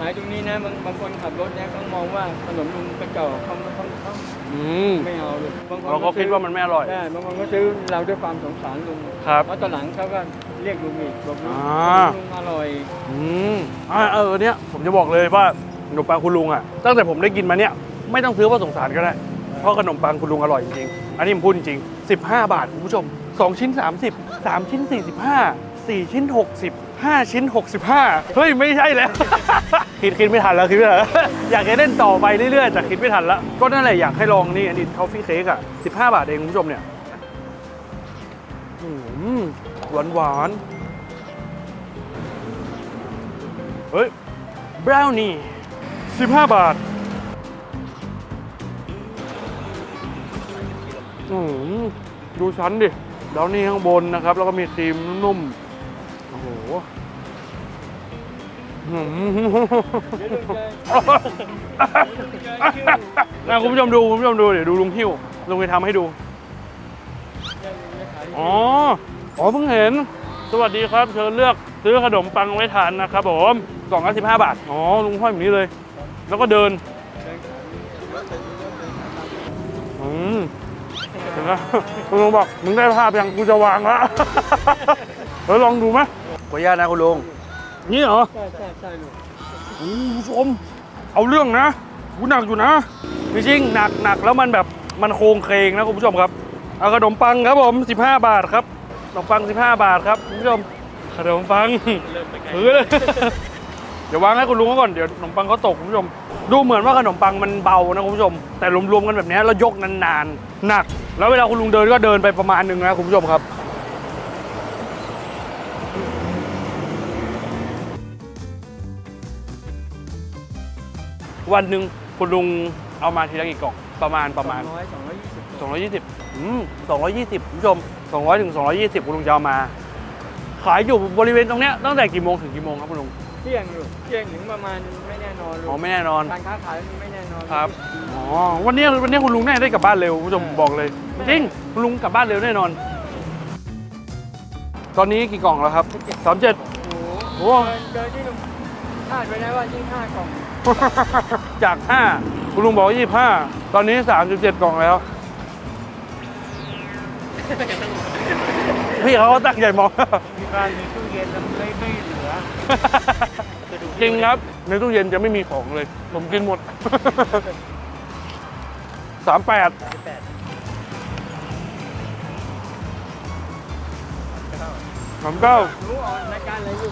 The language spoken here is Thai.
ขายตรงนี้นะบางบางคนขับรถเนี่ยเขามองว่าขนมลุงกระจอกเขาเขาเขาอืม ไม่เอาเลยบางคนเราก็คิดว่ามันไม่อร่อย ใช่บางคนก็ซื้อเราด้วยความสงสารลุงครับเพราะตอนหลังเขาก็เรียกลุงอีกบอกลุงอ่า ลุงอร่อยอืมอ่าเออเนี่ยผมจะบอกเลยว่าขนมปังคุณลุงอะตั้งแต่ผมได้กินมาเนี่ยไม่ต้องซื้อเพราะสงสารก็ได้ เพราะขนมปังคุณลุงอร่อยจริงๆ อันนี้ผมพูดจริงๆ15 บาทคุณผู้ชม 2 ชิ้น 30 3 ชิ้น 45 4 ชิ้น 60 5 ชิ้น 65 เฮ้ย ไม่ใช่แล้ว คิดคิดไม่ทันแล้ว คิดไม่ทันแล้ว อยากจะเล่นต่อไปเรื่อยๆแต่คิดไม่ทันแล้ว ก็นั่นแหละอยากให้ลองนี่อันนี้ทอฟฟี่เค้กอะ 15 บาทเองคุณผู้ชมเนี่ยหวานหวานๆเฮ้ยบราวนี่15 บาทอืมดูชั้นดิบราวนี่ข้างบนนะครับ แล้วก็มีครีมนุ่ม โอ้โหนะคุณผู้ชมดูคุณผู้ชมดูเดี๋ยวดูลุงหิ้วลุงไปทำให้ดูอ๋ออ๋อเพิ่งเห็น สวัสดีครับ เชิญเลือกซื้อขนมปังไว้ทานนะครับผมกล่องละสิบห้าบาท อ๋อ ลุงห้อยแบบนี้เลย แล้วก็เดินอืมเห็นไหมคุณลุงบอก มึงได้ภาพยังกูจะวางละเฮ้ยลองดูไหม ขออนุญาตนะคุณลุง นี่เหรอ ใช่ใช่ใช่ลูกโอ้โหผู้ชม เอาเรื่องนะกูหนักอยู่นะจริงๆหนักหนักแล้วมันแบบมันโครงเคงนะคุณผู้ชมครับ เอาขนมปังครับผม 15 บาทครับ ขนมปัง 15 บาทครับคุณผู้ชม ขนมปังเริ่มไปไกลเฮ้ยเดี๋ยววางให้คุณลุงเขาก่อน เดี๋ยวขนมปังเขาตกคุณผู้ชม ดูเหมือนว่าขนมปังมันเบานะคุณผู้ชม แต่รวมๆกันแบบนี้แล้วยกนานๆ หนัก แล้วเวลาคุณลุงเดินก็เดินไปประมาณหนึงนะคุณผู้ชมครับ วันหนึ่งคุณลุงเอามาทีละกี่กล่องประมาณประมาณสองร้อยสองร้อยยี่สิบ220อืม220คุณผู้ชม 200ถึง220คุณลุงจะเอามา ขายอยู่บริเวณตรงเนี้ยตั้งแต่กี่โมงถึงกี่โมงครับคุณลุงเที่ยงลูกเที่ยงถึงประมาณไม่แน่นอนลูอ๋อกไม่แน่นอนการค้าขายมันไม่แน่นอนครับอ๋อวันนี้วันนี้คุณลุงแน่ได้กลับบ้านเร็วคุณผู้ชมบอกเลยจริงคุณลุงกลับบ้านเร็วแน่นอน ตอนนี้กี่กล่องแล้วครับสามเจ็ดโอ้โหโอ้เกินเกินที่ลุง คาดไว้นะว่ายิ่งห้ากล่องจาก5คุณลุงบอกว่า25ตอนนี้37กล่องแล้ว พี่เขาก็ตั้งใจมอง มีการมีตู้เย็นแล้วไม่ไม่เหลือ จริงครับ ในตู้เย็นจะไม่มีของเลย ผมกินหมด38แปด39รู้ออกรายการอะไรอยู่